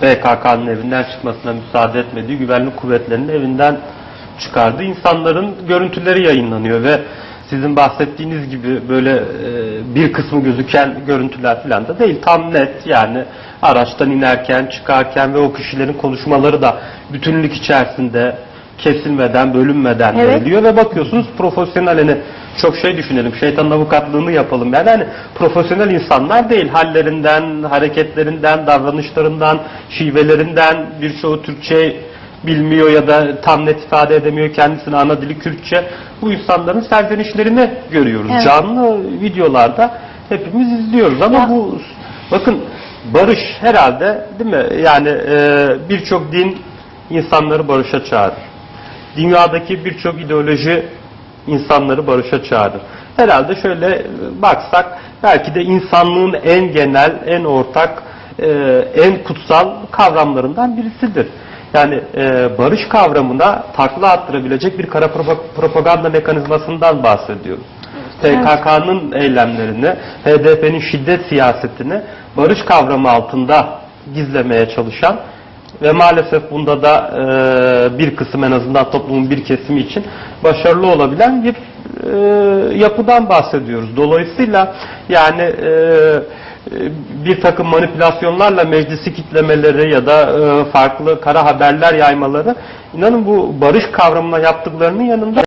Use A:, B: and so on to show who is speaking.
A: PKK'nın evinden çıkmasına müsaade etmediği güvenlik kuvvetlerinin evinden çıkardığı insanların görüntüleri yayınlanıyor ve sizin bahsettiğiniz gibi böyle e, bir kısmı gözüken görüntüler falan da değil. Tam net yani araçtan inerken, çıkarken ve o kişilerin konuşmaları da bütünlük içerisinde kesilmeden, bölünmeden
B: Evet.
A: veriliyor ve bakıyorsunuz profesyonel hani çok şey düşünelim, şeytanın avukatlığını yapalım. Yani hani profesyonel insanlar değil, hallerinden, hareketlerinden, davranışlarından, şivelerinden birçoğu Türkçe bilmiyor ya da tam net ifade edemiyor kendisini ana dili Kürtçe. Bu insanların serzenişlerini görüyoruz.
B: Evet.
A: Canlı videolarda hepimiz izliyoruz ama
B: Ya-
A: bu bakın barış herhalde değil mi? Yani e, birçok din insanları barışa çağırır. Dünyadaki birçok ideoloji insanları barışa çağırır. Herhalde şöyle e, baksak belki de insanlığın en genel, en ortak, e, en kutsal kavramlarından birisidir. Yani e, barış kavramına takla attırabilecek bir kara propa- propaganda mekanizmasından bahsediyoruz. PKK'nın eylemlerini, HDP'nin şiddet siyasetini barış kavramı altında gizlemeye çalışan ve maalesef bunda da e, bir kısım en azından toplumun bir kesimi için başarılı olabilen bir e, yapıdan bahsediyoruz. Dolayısıyla yani e, bir takım manipülasyonlarla meclisi kitlemeleri ya da e, farklı kara haberler yaymaları inanın bu barış kavramına yaptıklarının yanında